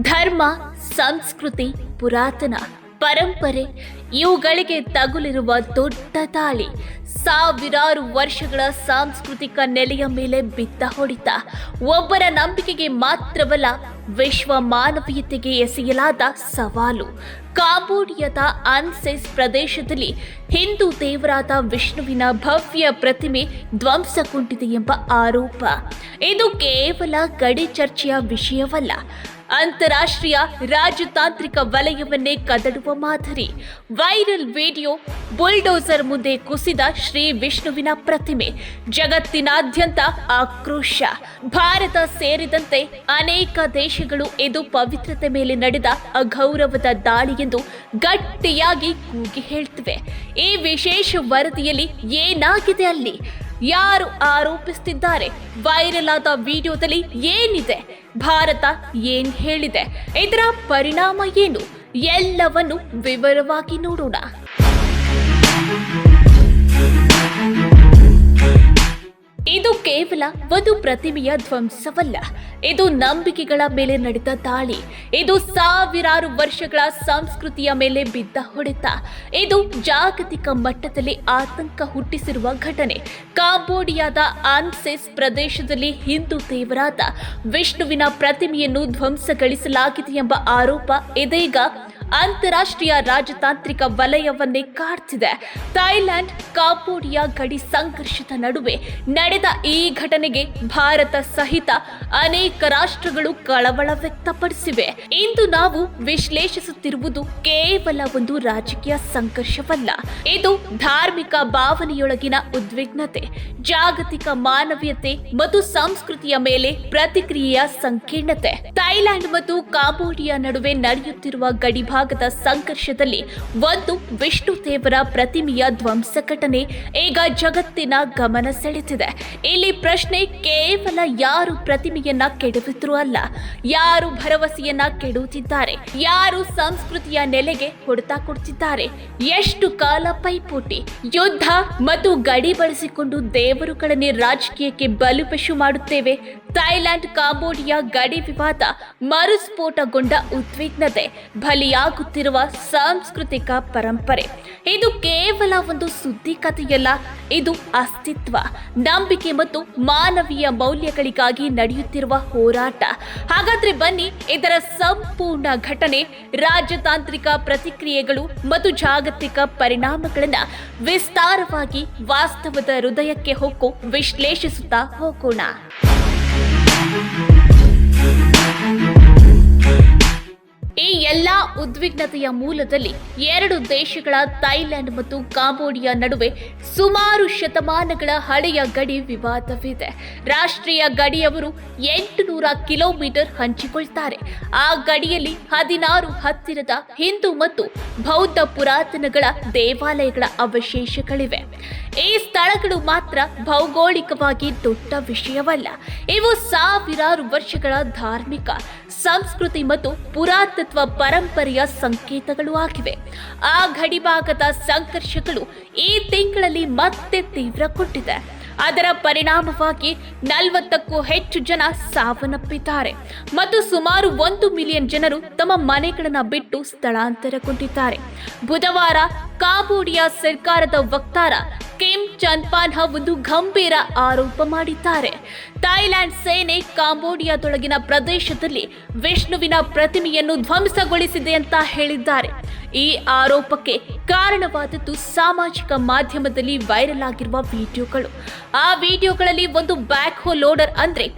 ಧರ್ಮ, ಸಂಸ್ಕೃತಿ, ಪುರಾತನ, ಪರಂಪರೆ ಇವುಗಳಿಗೆ ತಗುಲಿರುವ ದೊಡ್ಡ ತಾಳಿ ಸಾವಿರಾರು ವರ್ಷಗಳ ಸಾಂಸ್ಕೃತಿಕ ನೆಲೆಯ ಮೇಲೆ ಬಿದ್ದ ಹೊಡಿತ. ಒಬ್ಬರ ನಂಬಿಕೆಗೆ ಮಾತ್ರವಲ್ಲ, ವಿಶ್ವ ಮಾನವೀಯತೆಗೆ ಎಸೆಯಲಾದ ಸವಾಲು. ಕಾಂಬೋಡಿಯಾದ ಅನ್ಸೆಸ್ ಪ್ರದೇಶದಲ್ಲಿ ಹಿಂದೂ ದೇವರಾದ ವಿಷ್ಣುವಿನ ಭವ್ಯ ಪ್ರತಿಮೆ ಧ್ವಂಸಗೊಂಡಿದೆ ಎಂಬ ಆರೋಪ. ಇದು ಕೇವಲ ಗಡಿ ಚರ್ಚೆಯ ವಿಷಯವಲ್ಲ. ಅಂತಾರಾಷ್ಟ್ರೀಯ ರಾಜತಾಂತ್ರಿಕ ವಲಯವನ್ನೇ ಕದಡುವ ಮಾದರಿ. ವೈರಲ್ ವಿಡಿಯೋ ಬುಲ್ಡೋಸರ್ ಮುಂದೆ ಕುಸಿದ ಶ್ರೀ ವಿಷ್ಣುವಿನ ಪ್ರತಿಮೆ. ಜಗತ್ತಿನಾದ್ಯಂತ ಆಕ್ರೋಶ. ಭಾರತ ಸೇರಿದಂತೆ ಅನೇಕ ದೇಶಗಳು ಇದು ಪವಿತ್ರತೆ ಮೇಲೆ ನಡೆದ ಅಗೌರವದ ದಾಳಿ ಎಂದು ಗಟ್ಟಿಯಾಗಿ ಕೂಗಿ ಹೇಳ್ತಿವೆ. ಈ ವಿಶೇಷ ವರದಿಯಲ್ಲಿ ಏನಾಗಿದೆ ಅಲ್ಲಿ? ಯಾರು ಆರೋಪಿಸುತ್ತಿದ್ದಾರೆ ವೈರಲ್ ಆದ ವಿಡಿಯೋದಲ್ಲಿ ಏನಿದೆ? ಭಾರತ ಏನ್ ಹೇಳಿದೆ? ಇದರ ಪರಿಣಾಮ ಏನು? ಎಲ್ಲವನ್ನು ವಿವರವಾಗಿ ನೋಡೋಣ. ಇದು ಕೇವಲ ಒಂದು ಪ್ರತಿಮೆಯ ಧ್ವಂಸವಲ್ಲ. ಇದು ನಂಬಿಕೆಗಳ ಮೇಲೆ ನಡೆದ ದಾಳಿ. ಇದು ಸಾವಿರಾರು ವರ್ಷಗಳ ಸಂಸ್ಕೃತಿಯ ಮೇಲೆ ಬಿದ್ದ ಹೊಡೆತ. ಇದು ಜಾಗತಿಕ ಮಟ್ಟದಲ್ಲಿ ಆತಂಕ ಹುಟ್ಟಿಸಿರುವ ಘಟನೆ. ಕಾಂಬೋಡಿಯಾದ ಆನ್ಸೆಸ್ ಪ್ರದೇಶದಲ್ಲಿ ಹಿಂದೂ ದೇವರಾದ ವಿಷ್ಣುವಿನ ಪ್ರತಿಮೆಯನ್ನು ಧ್ವಂಸಗೊಳಿಸಲಾಗಿದೆ ಎಂಬ ಆರೋಪ ಇದೀಗ ಅಂತಾರಾಷ್ಟ್ರೀಯ ರಾಜತಾಂತ್ರಿಕ ವಲಯವನ್ನೇ ಕಾಡ್ತಿದೆ. ಥೈಲ್ಯಾಂಡ್ ಕಾಂಬೋಡಿಯಾ ಗಡಿ ಸಂಘರ್ಷದ ನಡುವೆ ನಡೆದ ಈ ಘಟನೆಗೆ ಭಾರತ ಸಹಿತ ಅನೇಕ ರಾಷ್ಟ್ರಗಳು ಕಳವಳ ವ್ಯಕ್ತಪಡಿಸಿವೆ. ಇಂದು ನಾವು ವಿಶ್ಲೇಷಿಸುತ್ತಿರುವುದು ಕೇವಲ ಒಂದು ರಾಜಕೀಯ ಸಂಘರ್ಷವಲ್ಲ. ಇದು ಧಾರ್ಮಿಕ ಭಾವನೆಯೊಳಗಿನ ಉದ್ವಿಗ್ನತೆ, ಜಾಗತಿಕ ಮಾನವೀಯತೆ ಮತ್ತು ಸಂಸ್ಕೃತಿಯ ಮೇಲೆ ಪ್ರತಿಕ್ರಿಯೆಯ ಸಂಕೀರ್ಣತೆ. ಥೈಲ್ಯಾಂಡ್ ಮತ್ತು ಕಾಂಬೋಡಿಯಾ ನಡುವೆ ನಡೆಯುತ್ತಿರುವ ಗಡಿಭಾಗದ ಸಂಘರ್ಷದಲ್ಲಿ ಒಂದು ವಿಷ್ಣು ದೇವರ ಪ್ರತಿಮೆಯ ಧ್ವಂಸ ಘಟನೆ ಈಗ ಜಗತ್ತಿನ ಗಮನ ಸೆಳೆದಿದೆ. ಇಲ್ಲಿ ಪ್ರಶ್ನೆ ಕೇವಲ ಯಾರು ಪ್ರತಿಮೆಯನ್ನ ಕೆಡವಿದ್ರು ಅಲ್ಲ, ಯಾರು ಭರವಸೆಯನ್ನ ಕೆಡುತ್ತಿದ್ದಾರೆ ಯಾರು ಸಂಸ್ಕೃತಿಯ ನೆಲೆಗೆ ಹೊಡೆತ ಕೊಡ್ತಿದ್ದಾರೆ, ಎಷ್ಟು ಕಾಲ ಪೈಪೋಟಿ, ಯುದ್ಧ ಮತ್ತು ಗಡಿ ಬಳಸಿಕೊಂಡು ದೇವರುಗಳನ್ನೇ ರಾಜಕೀಯಕ್ಕೆ ಬಲಿಪಶು ಮಾಡುತ್ತೇವೆ ಥೈಲ್ಯಾಂಡ್ ಕಾಂಬೋಡಿಯಾ ಗಡಿ ವಿವಾದ ಮರುಸ್ಫೋಟಗೊಂಡ ಉದ್ವಿಗ್ನತೆ ಬಲಿಯಾಗುತ್ತಿರುವ ಸಾಂಸ್ಕೃತಿಕ ಪರಂಪರೆ. ಇದು ಕೇವಲ ಒಂದು ಸುದ್ದಿ ಕಥೆಯಲ್ಲ, ಇದು ಅಸ್ತಿತ್ವ. ನಂಬಿಕೆ ಮತ್ತು ಮಾನವೀಯ ಮೌಲ್ಯಗಳಿಗಾಗಿ ನಡೆಯುತ್ತಿರುವ ಹೋರಾಟ. ಹಾಗಾದ್ರೆ ಬನ್ನಿ, ಇದರ ಸಂಪೂರ್ಣ ಘಟನೆ, ರಾಜತಾಂತ್ರಿಕ ಪ್ರತಿಕ್ರಿಯೆಗಳು ಮತ್ತು ಜಾಗತಿಕ ಪರಿಣಾಮಗಳನ್ನು ವಿಸ್ತಾರವಾಗಿ ವಾಸ್ತವದ ಹೃದಯಕ್ಕೆ ಹೊಕ್ಕು ವಿಶ್ಲೇಷಿಸುತ್ತಾ ಹೋಗೋಣ. ಉದ್ವಿಗ್ನತೆಯ ಮೂಲದಲ್ಲಿ ಎರಡು ದೇಶಗಳ ಥೈಲ್ಯಾಂಡ್ ಮತ್ತು ಕಾಂಬೋಡಿಯಾ ನಡುವೆ ಸುಮಾರು ಶತಮಾನಗಳ ಹಳೆಯ ಗಡಿ ವಿವಾದವಿದೆ. ರಾಷ್ಟ್ರೀಯ ಗಡಿಯವರು ಎಂಟುನೂರ ಕಿಲೋಮೀಟರ್ ಹಂಚಿಕೊಳ್ತಾರೆ. ಆ ಗಡಿಯಲ್ಲಿ ಹದಿನಾರು ಹತ್ತಿರದ ಹಿಂದೂ ಮತ್ತು ಬೌದ್ಧ ಪುರಾತನಗಳ ದೇವಾಲಯಗಳ ಅವಶೇಷಗಳಿವೆ. ಈ ಸ್ಥಳಗಳು ಮಾತ್ರ ಭೌಗೋಳಿಕವಾಗಿ ದೊಡ್ಡ ವಿಷಯವಲ್ಲ. ಇವು ಸಾವಿರಾರು ವರ್ಷಗಳ ಧಾರ್ಮಿಕ ಸಂಸ್ಕೃತಿ ಮತ್ತು ಪುರಾತತ್ವ ಪರಂಪರೆಯ ಸಂಕೇತಗಳು ಆಗಿವೆ. ಆ ಗಡಿಭಾಗದ ಸಂಘರ್ಷಗಳು ಈ ತಿಂಗಳಲ್ಲಿ ಮತ್ತೆ ತೀವ್ರಗೊಂಡಿದೆ. ಅದರ ಪರಿಣಾಮವಾಗಿ ನಲವತ್ತಕ್ಕೂ ಹೆಚ್ಚು ಜನ ಸಾವನ್ನಪ್ಪಿದ್ದಾರೆ. ಮತ್ತು ಸುಮಾರು ಒಂದು ಮಿಲಿಯನ್ ಜನರು ತಮ್ಮ ಮನೆಗಳನ್ನು ಬಿಟ್ಟು ಸ್ಥಳಾಂತರಗೊಂಡಿದ್ದಾರೆ. ಬುಧವಾರ ಕಾಂಬೋಡಿಯಾ ಸರ್ಕಾರದ ವಕ್ತಾರ ಕಿಮ್ ಚಂದ್ಪಾನ್ಹ ಒಂದು ಗಂಭೀರ ಆರೋಪ ಮಾಡಿದ್ದಾರೆ. ಥಾಯ್ಲ್ಯಾಂಡ್ ಸೇನೆ ಕಾಂಬೋಡಿಯಾದೊಳಗಿನ ಪ್ರದೇಶದಲ್ಲಿ ವಿಷ್ಣುವಿನ ಪ್ರತಿಮೆಯನ್ನು ಧ್ವಂಸಗೊಳಿಸಿದೆ ಅಂತ ಹೇಳಿದ್ದಾರೆ. ಈ ಆರೋಪಕ್ಕೆ ಕಾರಣವಾದದ್ದು ಸಾಮಾಜಿಕ ಮಾಧ್ಯಮದಲ್ಲಿ ವೈರಲ್ ಆಗಿರುವ ವಿಡಿಯೋಗಳು. ಆ ವಿಡಿಯೋಗಳಲ್ಲಿ ಒಂದು ಬ್ಯಾಕ್ ಹೋ ಲೋಡರ್ ಅಂದ್ರೆ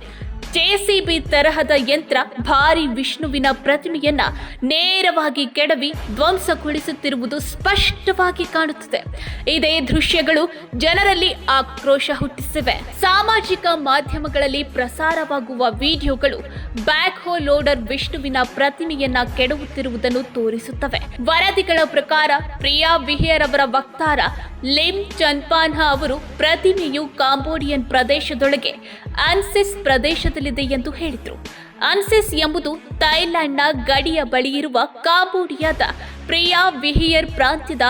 ಜೆಸಿಬಿ ತರಹದ ಯಂತ್ರ ಭಾರಿ ವಿಷ್ಣುವಿನ ಪ್ರತಿಮೆಯನ್ನ ನೇರವಾಗಿ ಕೆಡವಿ ಧ್ವಂಸಗೊಳಿಸುತ್ತಿರುವುದು ಸ್ಪಷ್ಟವಾಗಿ ಕಾಣುತ್ತದೆ. ಇದೇ ದೃಶ್ಯಗಳು ಜನರಲ್ಲಿ ಆಕ್ರೋಶ ಹುಟ್ಟಿಸಿವೆ. ಸಾಮಾಜಿಕ ಮಾಧ್ಯಮಗಳಲ್ಲಿ ಪ್ರಸಾರವಾಗುವ ವಿಡಿಯೋಗಳು ಬ್ಯಾಕ್ ಹೋ ಲೋಡರ್ ವಿಷ್ಣುವಿನ ಪ್ರತಿಮೆಯನ್ನ ಕೆಡವುತ್ತಿರುವುದನ್ನು ತೋರಿಸುತ್ತವೆ. ವರದಿಗಳ ಪ್ರಕಾರ ಪ್ರಿಯಾ ವಿಹೇರ್ ಅವರ ವಕ್ತಾರ ಲಿಮ್ ಚನ್ಪಾನ್ಹ ಅವರು ಪ್ರತಿಮೆಯು ಕಾಂಬೋಡಿಯನ್ ಪ್ರದೇಶದೊಳಗೆ ಅನ್ಸೆಸ್ ಪ್ರದೇಶದಲ್ಲಿದೆ ಎಂದು ಹೇಳಿದರು. ಆನ್ಸೆಸ್ ಎಂಬುದು ಥೈಲ್ಯಾಂಡ್ನ ಗಡಿಯ ಬಳಿ ಇರುವ ಕಾಂಬೋಡಿಯಾದ ಪ್ರಿಯಾ ವಿಹಿಯರ್ ಪ್ರಾಂತ್ಯದ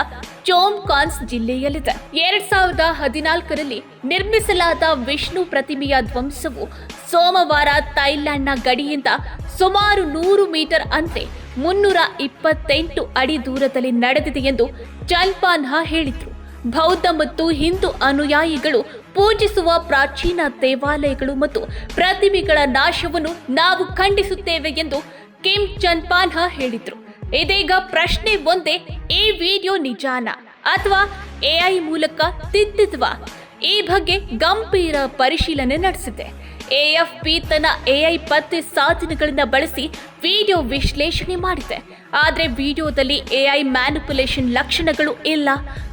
ಚೋಮ್ಕಾನ್ಸ್ ಜಿಲ್ಲೆಯಲ್ಲಿದೆ. ಎರಡ್ ಸಾವಿರದ ಹದಿನಾಲ್ಕರಲ್ಲಿ ನಿರ್ಮಿಸಲಾದ ವಿಷ್ಣು ಪ್ರತಿಮೆಯ ಧ್ವಂಸವು ಸೋಮವಾರ ಥೈಲ್ಯಾಂಡ್ನ ಗಡಿಯಿಂದ ಸುಮಾರು ನೂರು ಮೀಟರ್ ಅಂತೆ ಮುನ್ನೂರ ಇಪ್ಪತ್ತೆಂಟು ಅಡಿ ದೂರದಲ್ಲಿ ನಡೆದಿದೆ ಎಂದು ಚಲ್ಪಾನ್ಹಾ ಹೇಳಿದ್ರು. ಬೌದ್ಧ ಮತ್ತು ಹಿಂದೂ ಅನುಯಾಯಿಗಳು ಪೂಜಿಸುವ ಪ್ರಾಚೀನ ದೇವಾಲಯಗಳು ಮತ್ತು ಪ್ರತಿಮೆಗಳ ನಾಶವನ್ನು ನಾವು ಖಂಡಿಸುತ್ತೇವೆ ಎಂದು ಕಿಮ್ ಚನ್ಪಾನ್ಹಾ ಹೇಳಿದ್ರು. ಇದೀಗ ಪ್ರಶ್ನೆ ಒಂದೇ, ಈ ವಿಡಿಯೋ ನಿಜಾನ ಅಥವಾ ಎಐ ಮೂಲಕ ತಿದ್ದಿದ್ವಾ ಈ ಬಗ್ಗೆ ಗಂಭೀರ ಪರಿಶೀಲನೆ ನಡೆಸಿದೆ. ಎಎಫ್ಪಿ ತನ್ನ ಎಐ ಪತ್ತೆ ಸಾಧನಗಳನ್ನು ಬಳಸಿ ವಿಡಿಯೋ ವಿಶ್ಲೇಷಣೆ ಮಾಡಿದೆ. ಆದರೆ ವಿಡಿಯೋದಲ್ಲಿ ಎಐ ಮ್ಯಾನಿಪುಲೇಷನ್ ಲಕ್ಷಣಗಳು ಇಲ್ಲ.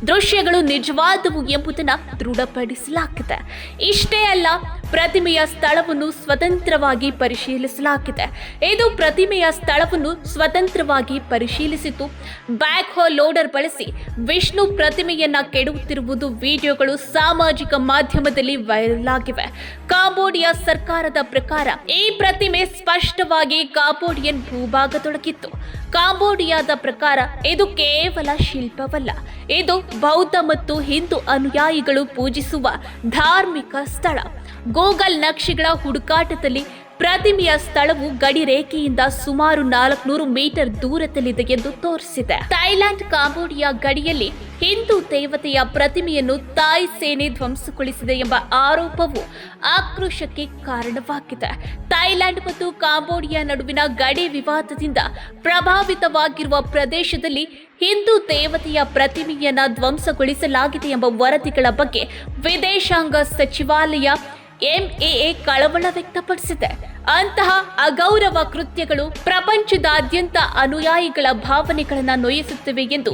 ದೃಶ್ಯಗಳು ನಿಜವಾದವು ಎಂಬುದನ್ನು ದೃಢಪಡಿಸಲಾಗಿದೆ. ಇಷ್ಟೇ ಅಲ್ಲ, ಪ್ರತಿಮೆಯ ಸ್ಥಳವನ್ನು ಸ್ವತಂತ್ರವಾಗಿ ಪರಿಶೀಲಿಸಲಾಗಿದೆ. ಇದು ಪ್ರತಿಮೆಯ ಸ್ಥಳವನ್ನು ಸ್ವತಂತ್ರವಾಗಿ ಪರಿಶೀಲಿಸಿತು. ಬ್ಯಾಕ್ ಹೋ ಲೋಡರ್ ಬಳಸಿ ವಿಷ್ಣು ಪ್ರತಿಮೆಯನ್ನ ಕೆಡುತ್ತಿರುವುದು ವಿಡಿಯೋಗಳು ಸಾಮಾಜಿಕ ಮಾಧ್ಯಮದಲ್ಲಿ ವೈರಲ್ ಆಗಿವೆ. ಕಾಂಬೋಡಿಯಾ ಸರ್ಕಾರದ ಪ್ರಕಾರ ಈ ಪ್ರತಿಮೆ ಸ್ಪಷ್ಟವಾಗಿ ಕಾಂಬೋಡಿಯನ್ ಭೂಭಾಗದೊಳಗಿತ್ತು. ಕಾಂಬೋಡಿಯಾದ ಪ್ರಕಾರ ಇದು ಕೇವಲ ಶಿಲ್ಪವಲ್ಲ. ಇದು ಬೌದ್ಧ ಮತ್ತು ಹಿಂದೂ ಅನುಯಾಯಿಗಳು ಪೂಜಿಸುವ ಧಾರ್ಮಿಕ ಸ್ಥಳ. ಗೂಗಲ್ ನಕ್ಷೆಗಳ ಹುಡುಕಾಟದಲ್ಲಿ ಪ್ರತಿಮೆಯ ಸ್ಥಳವು ಗಡಿ ರೇಖೆಯಿಂದ ಸುಮಾರು ನಾಲ್ಕುನೂರು ಮೀಟರ್ ದೂರದಲ್ಲಿದೆ ಎಂದು ತೋರಿಸಿದೆ. ಥೈಲ್ಯಾಂಡ್ ಕಾಂಬೋಡಿಯಾ ಗಡಿಯಲ್ಲಿ ಹಿಂದೂ ದೇವತೆಯ ಪ್ರತಿಮೆಯನ್ನು ತಾಯ್ ಸೇನೆ ಧ್ವಂಸಗೊಳಿಸಿದೆ ಎಂಬ ಆರೋಪವು ಆಕ್ರೋಶಕ್ಕೆ ಕಾರಣವಾಗಿದೆ. ಥೈಲ್ಯಾಂಡ್ ಮತ್ತು ಕಾಂಬೋಡಿಯಾ ನಡುವಿನ ಗಡಿ ವಿವಾದದಿಂದ ಪ್ರಭಾವಿತವಾಗಿರುವ ಪ್ರದೇಶದಲ್ಲಿ ಹಿಂದೂ ದೇವತೆಯ ಪ್ರತಿಮೆಯನ್ನ ಧ್ವಂಸಗೊಳಿಸಲಾಗಿದೆ ಎಂಬ ವರದಿಗಳ ಬಗ್ಗೆ ವಿದೇಶಾಂಗ ಸಚಿವಾಲಯ ಎಂಎಎ ಕಳವಳ ವ್ಯಕ್ತಪಡಿಸಿದೆ. ಅಂತಹ ಅಗೌರವ ಕೃತ್ಯಗಳು ಪ್ರಪಂಚದಾದ್ಯಂತ ಅನುಯಾಯಿಗಳ ಭಾವನೆಗಳನ್ನು ನೋಯಿಸುತ್ತಿವೆ ಎಂದು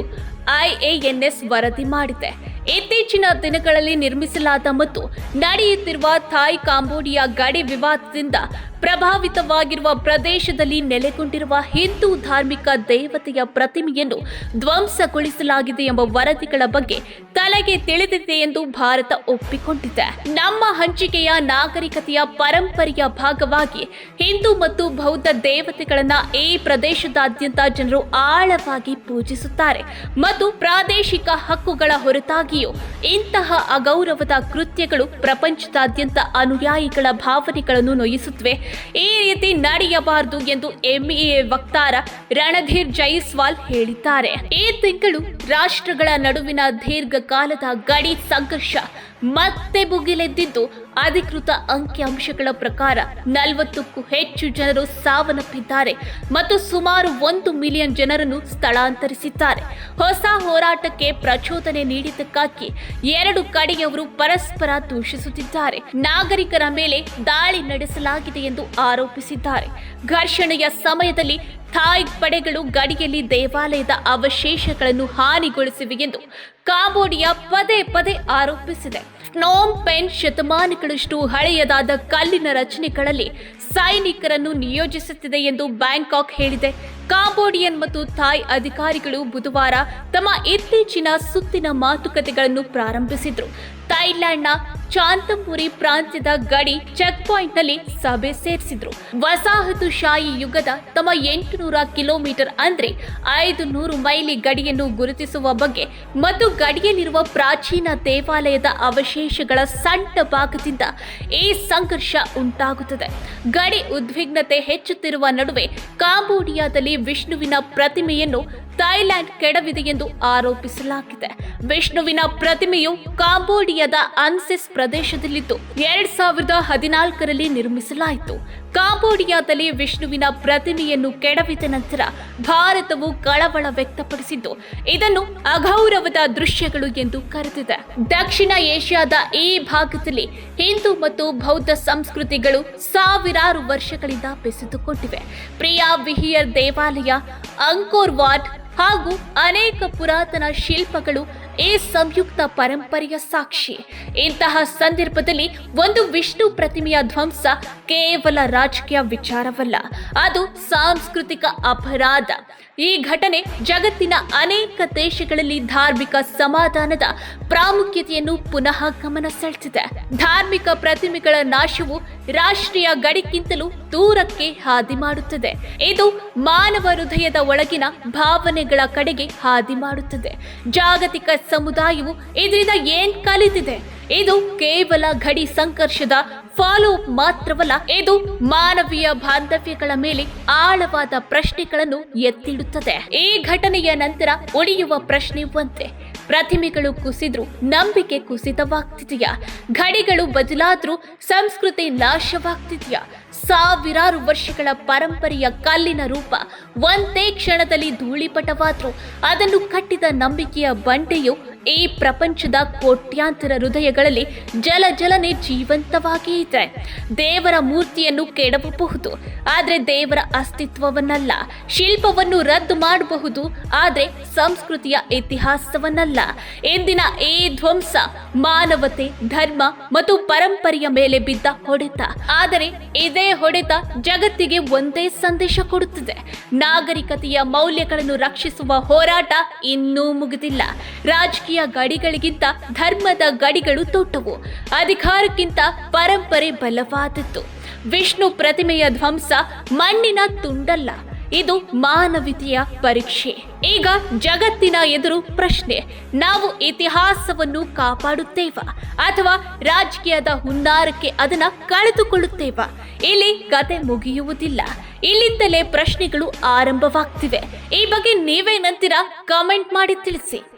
ಐಎಎನ್ಎಸ್ ವರದಿ ಮಾಡಿದೆ. ಇತ್ತೀಚಿನ ದಿನಗಳಲ್ಲಿ ನಿರ್ಮಿಸಲಾದ ಮತ್ತು ನಡೆಯುತ್ತಿರುವ ಥಾಯ್ ಕಾಂಬೋಡಿಯಾ ಗಡಿ ವಿವಾದದಿಂದ ಪ್ರಭಾವಿತವಾಗಿರುವ ಪ್ರದೇಶದಲ್ಲಿ ನೆಲೆಗೊಂಡಿರುವ ಹಿಂದೂ ಧಾರ್ಮಿಕ ದೇವತೆಯ ಪ್ರತಿಮೆಯನ್ನು ಧ್ವಂಸಗೊಳಿಸಲಾಗಿದೆ ಎಂಬ ವರದಿಗಳ ಬಗ್ಗೆ ತಲೆಗೆ ತಿಳಿದಿದೆ ಎಂದು ಭಾರತ ಒಪ್ಪಿಕೊಂಡಿದೆ. ನಮ್ಮ ಹಂಚಿಕೆಯ ನಾಗರಿಕತೆಯ ಪರಂಪರೆಯ ಭಾಗವಾಗಿ ಹಿಂದೂ ಮತ್ತು ಬೌದ್ಧ ದೇವತೆಗಳನ್ನ ಈ ಪ್ರದೇಶದಾದ್ಯಂತ ಜನರು ಆಳವಾಗಿ ಪೂಜಿಸುತ್ತಾರೆ. ಮತ್ತು ಪ್ರಾದೇಶಿಕ ಹಕ್ಕುಗಳ ಹೊರತಾಗಿಯೂ ಇಂತಹ ಅಗೌರವದ ಕೃತ್ಯಗಳು ಪ್ರಪಂಚದಾದ್ಯಂತ ಅನುಯಾಯಿಗಳ ಭಾವನೆಗಳನ್ನು ನೋಯಿಸುತ್ತವೆ. ಈ ರೀತಿ ನಡೆಯಬಾರದು ಎಂದು ಎಂಇಎ ವಕ್ತಾರ ರಣಧೀರ್ ಜೈಸ್ವಾಲ್ ಹೇಳಿದ್ದಾರೆ. ಈ ತಿಂಗಳು ರಾಷ್ಟ್ರಗಳ ನಡುವಿನ ದೀರ್ಘಕಾಲದ ಗಡಿ ಸಂಘರ್ಷ ಮತ್ತೆ ಭುಗಿಲೆದ್ದಿದ್ದು ಅಧಿಕೃತ ಅಂಕಿಅಂಶಗಳ ಪ್ರಕಾರ ನಲವತ್ತಕ್ಕೂ ಹೆಚ್ಚು ಜನರು ಸಾವನ್ನಪ್ಪಿದ್ದಾರೆ ಮತ್ತು ಸುಮಾರು ಒಂದು ಮಿಲಿಯನ್ ಜನರನ್ನು ಸ್ಥಳಾಂತರಿಸಿದ್ದಾರೆ. ಹೊಸ ಹೋರಾಟಕ್ಕೆ ಪ್ರಚೋದನೆ ನೀಡಿದ್ದಕ್ಕಾಗಿ ಎರಡು ಕಡೆಯವರು ಪರಸ್ಪರ ದೂಷಿಸುತ್ತಿದ್ದಾರೆ. ನಾಗರಿಕರ ಮೇಲೆ ದಾಳಿ ನಡೆಸಲಾಗಿದೆ ಎಂದು ಆರೋಪಿಸಿದ್ದಾರೆ. ಘರ್ಷಣೆಯ ಸಮಯದಲ್ಲಿ ಥಾಯ್ ಪಡೆಗಳು ಗಡಿಯಲ್ಲಿ ದೇವಾಲಯದ ಅವಶೇಷಗಳನ್ನು ಹಾನಿಗೊಳಿಸಿವೆ ಎಂದು ಕಾಂಬೋಡಿಯಾ ಪದೇ ಪದೇ ಆರೋಪಿಸಿದೆ. ಸ್ನೋಮ್ ಪೆನ್ ಶತಮಾನಗಳಷ್ಟು ಹಳೆಯದಾದ ಕಲ್ಲಿನ ರಚನೆಗಳಲ್ಲಿ ಸೈನಿಕರನ್ನು ನಿಯೋಜಿಸುತ್ತಿದೆ ಎಂದು ಬ್ಯಾಂಕಾಕ್ ಹೇಳಿದೆ. ಕಾಂಬೋಡಿಯನ್ ಮತ್ತು ಥಾಯ್ ಅಧಿಕಾರಿಗಳು ಬುಧವಾರ ತಮ್ಮ ಇತ್ತೀಚಿನ ಸುತ್ತಿನ ಮಾತುಕತೆಗಳನ್ನು ಪ್ರಾರಂಭಿಸಿದ್ರು. ಥೈಲ್ಯಾಂಡ್ನ ಚಾಂತಂಪುರಿ ಪ್ರಾಂತ್ಯದ ಗಡಿ ಚೆಕ್ ಪಾಯಿಂಟ್ನಲ್ಲಿ ಸಭೆ ಸೇರಿಸಿದ್ರು. ವಸಾಹತುಶಾಹಿ ಯುಗದ ತಮ್ಮ ಎಂಟುನೂರ ಕಿಲೋಮೀಟರ್ ಅಂದ್ರೆ ಐದು ನೂರು ಮೈಲಿ ಗಡಿಯನ್ನು ಗುರುತಿಸುವ ಬಗ್ಗೆ ಮತ್ತು ಗಡಿಯಲ್ಲಿರುವ ಪ್ರಾಚೀನ ದೇವಾಲಯದ ಅವಶೇಷಗಳ ಸಣ್ಣ ಭಾಗದಿಂದ ಈ ಸಂಘರ್ಷ ಉಂಟಾಗುತ್ತದೆ. ಗಡಿ ಉದ್ವಿಗ್ನತೆ ಹೆಚ್ಚುತ್ತಿರುವ ನಡುವೆ ಕಾಂಬೋಡಿಯಾದಲ್ಲಿ ವಿಷ್ಣುವಿನ ಪ್ರತಿಮೆಯನ್ನು ಥೈಲ್ಯಾಂಡ್ ಕೆಡವಿದೆ ಎಂದು ಆರೋಪಿಸಲಾಗಿದೆ. ವಿಷ್ಣುವಿನ ಪ್ರತಿಮೆಯು ಕಾಂಬೋಡಿಯಾದ ಅನ್ಸಿಸ್ ಪ್ರದೇಶದಲ್ಲಿದ್ದು ಎರಡ್ ಸಾವಿರದ ಹದಿನಾಲ್ಕರಲ್ಲಿ ನಿರ್ಮಿಸಲಾಯಿತು. ಕಾಂಬೋಡಿಯಾದಲ್ಲಿ ವಿಷ್ಣುವಿನ ಪ್ರತಿಮೆಯನ್ನು ಕೆಡವಿದ ನಂತರ ಭಾರತವು ಕಳವಳ ವ್ಯಕ್ತಪಡಿಸಿದ್ದು, ಇದನ್ನು ಅಗೌರವದ ದೃಶ್ಯಗಳು ಎಂದು ಕರೆದಿದೆ. ದಕ್ಷಿಣ ಏಷ್ಯಾದ ಈ ಭಾಗದಲ್ಲಿ ಹಿಂದೂ ಮತ್ತು ಬೌದ್ಧ ಸಂಸ್ಕೃತಿಗಳು ಸಾವಿರಾರು ವರ್ಷಗಳಿಂದ ಬೆಸೆದುಕೊಂಡಿವೆ. ಪ್ರಿಯಾ ವಿಹಿಯರ್ ದೇವಾಲಯ, ಅಂಕೋರ್ ವಾಟ್ ಹಾಗೂ ಅನೇಕ ಪುರಾತನ ಶಿಲ್ಪಗಳು ಈ ಸಂಯುಕ್ತ ಪರಂಪರೆಯ ಸಾಕ್ಷಿ. ಇಂತಹ ಸಂದರ್ಭದಲ್ಲಿ ಒಂದು ವಿಷ್ಣು ಪ್ರತಿಮೆಯ ಧ್ವಂಸ ಕೇವಲ ರಾಜಕೀಯ ವಿಚಾರವಲ್ಲ, ಅದು ಸಾಂಸ್ಕೃತಿಕ ಅಪರಾಧ. ಈ ಘಟನೆ ಜಗತ್ತಿನ ಅನೇಕ ದೇಶಗಳಲ್ಲಿ ಧಾರ್ಮಿಕ ಸಮಾಧಾನದ ಪ್ರಾಮುಖ್ಯತೆಯನ್ನು ಪುನಃ ಗಮನ ಸೆಳೆದಿದೆ. ಧಾರ್ಮಿಕ ಪ್ರತಿಮೆಗಳ ನಾಶವು ರಾಷ್ಟ್ರೀಯ ಗಡಿಕ್ಕಿಂತಲೂ ದೂರಕ್ಕೆ ಹಾದಿ ಮಾಡುತ್ತದೆ. ಇದು ಮಾನವ ಹೃದಯದ ಒಳಗಿನ ಭಾವನೆಗಳ ಕಡೆಗೆ ಹಾದಿ ಮಾಡುತ್ತದೆ. ಜಾಗತಿಕ ಸಮುದಾಯವು ಇದರಿಂದ ಏನ್ ಕಲಿತಿದೆ? ಇದು ಕೇವಲ ಗಡಿ ಸಂಘರ್ಷದ ಫಾಲೋ ಮಾತ್ರವಲ್ಲ, ಇದು ಮಾನವೀಯ ಬಾಂಧವ್ಯಗಳ ಮೇಲೆ ಆಳವಾದ ಪ್ರಶ್ನೆಗಳನ್ನು ಎತ್ತಿಡುತ್ತದೆ. ಈ ಘಟನೆಯ ನಂತರ ಉಳಿಯುವ ಪ್ರಶ್ನೆ ಒಂದೇ. ಪ್ರತಿಮೆಗಳು ಕುಸಿದ್ರು, ನಂಬಿಕೆ ಕುಸಿತವಾಗ್ತಿದೆಯಾ? ಗಡಿಗಳು ಬದಲಾದ್ರೂ ಸಂಸ್ಕೃತಿ ನಾಶವಾಗ್ತಿದೆಯಾ? ಸಾವಿರಾರು ವರ್ಷಗಳ ಪರಂಪರೆಯ ಕಲ್ಲಿನ ರೂಪ ಒಂದೇ ಕ್ಷಣದಲ್ಲಿ ಧೂಳಿಪಟವಾದ್ರು ಅದನ್ನು ಕಟ್ಟಿದ ನಂಬಿಕೆಯ ಬಂಡೆಯು ಈ ಪ್ರಪಂಚದ ಕೋಟ್ಯಾಂತರ ಹೃದಯಗಳಲ್ಲಿ ಜಲ ಜಲನೆ ಜೀವಂತವಾಗಿ ಇದೆ. ದೇವರ ಮೂರ್ತಿಯನ್ನು ಕೆಡಬಹುದು ಆದರೆ ದೇವರ ಅಸ್ತಿತ್ವವನ್ನಲ್ಲ. ಶಿಲ್ಪವನ್ನು ರದ್ದು ಮಾಡಬಹುದು, ಆದರೆ ಸಂಸ್ಕೃತಿಯ ಇತಿಹಾಸವನ್ನಲ್ಲ. ಇಂದಿನ ಈ ಧ್ವಂಸ ಮಾನವತೆ, ಧರ್ಮ ಮತ್ತು ಪರಂಪರೆಯ ಮೇಲೆ ಬಿದ್ದ ಹೊಡೆತ. ಆದರೆ ಇದೇ ಹೊಡೆತ ಜಗತ್ತಿಗೆ ಒಂದೇ ಸಂದೇಶ ಕೊಡುತ್ತದೆ. ನಾಗರಿಕತೆಯ ಮೌಲ್ಯಗಳನ್ನು ರಕ್ಷಿಸುವ ಹೋರಾಟ ಇನ್ನೂ ಮುಗಿದಿಲ್ಲ. ರಾಜಕೀಯ ಗಡಿಗಳಿಗಿಂತ ಧರ್ಮದ ಗಡಿಗಳು ದೊಡ್ಡವು ಅಧಿಕಾರಕ್ಕಿಂತ ಪರಂಪರೆ ಬಲವಾದದ್ದು. ವಿಷ್ಣು ಪ್ರತಿಮೆಯ ಧ್ವಂಸ ಮಣ್ಣಿನ ತುಂಡಲ್ಲ. ಇದು ಮಾನವೀಯತೆಯ ಪರೀಕ್ಷೆ. ಈಗ ಜಗತ್ತಿನ ಎದುರು ಪ್ರಶ್ನೆ, ನಾವು ಇತಿಹಾಸವನ್ನು ಕಾಪಾಡುತ್ತೇವಾ? ಅಥವಾ ರಾಜಕೀಯದ ಹುನ್ನಾರಕ್ಕೆ ಅದನ್ನ ಕಳೆದುಕೊಳ್ಳುತ್ತೇವಾ? ಇಲ್ಲಿ ಕತೆ ಮುಗಿಯುವುದಿಲ್ಲ. ಇಲ್ಲಿಂದಲೇ ಪ್ರಶ್ನೆಗಳು ಆರಂಭವಾಗ್ತಿವೆ. ಈ ಬಗ್ಗೆ ನೀವೇನಂತೀರಾ ಕಾಮೆಂಟ್ ಮಾಡಿ ತಿಳಿಸಿ.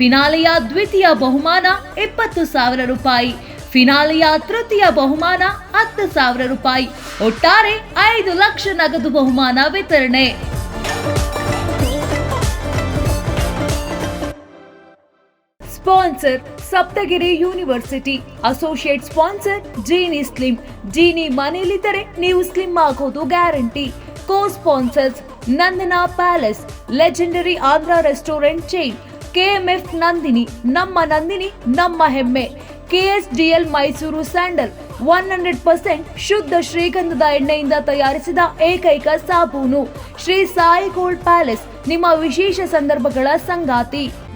ಫಿನಾಲೆಯ ದ್ವಿತೀಯ ಬಹುಮಾನ ಇಪ್ಪತ್ತು ಸಾವಿರ ರೂಪಾಯಿ. ಫಿನಾಲೆಯ ತೃತೀಯ ಬಹುಮಾನ ಹತ್ತು ಸಾವಿರ ರೂಪಾಯಿ. ಒಟ್ಟಾರೆ ಐದು ಲಕ್ಷ ನಗದು ಬಹುಮಾನ ವಿತರಣೆ. Sponsor Saptagiri university. Associate sponsor Jeeni slim Jeeni ಮನೆಯಲ್ಲಿದ್ದರೆ ನೀವು ಸ್ಲಿಮ್ ಆಗೋದು guarantee. Co sponsors Nandana palace, legendary Andhra restaurant chain. KMF Nandini, ನಮ್ಮ ನಂದಿನಿ, ನಮ್ಮ ಹೆಮ್ಮೆ. KSDL Mysore sandal, one hundred percent ಶುದ್ಧ ಶ್ರೀಗಂಧದ ಎಣ್ಣೆಯಿಂದ ತಯಾರಿಸಿದ ಏಕೈಕ ಸಾಬೂನು. ಶ್ರೀ ಸಾಯಿ ಗೋಲ್ಡ್ ಪ್ಯಾಲೇಸ್, ನಿಮ್ಮ ವಿಶೇಷ ಸಂದರ್ಭಗಳ ಸಂಗಾತಿ.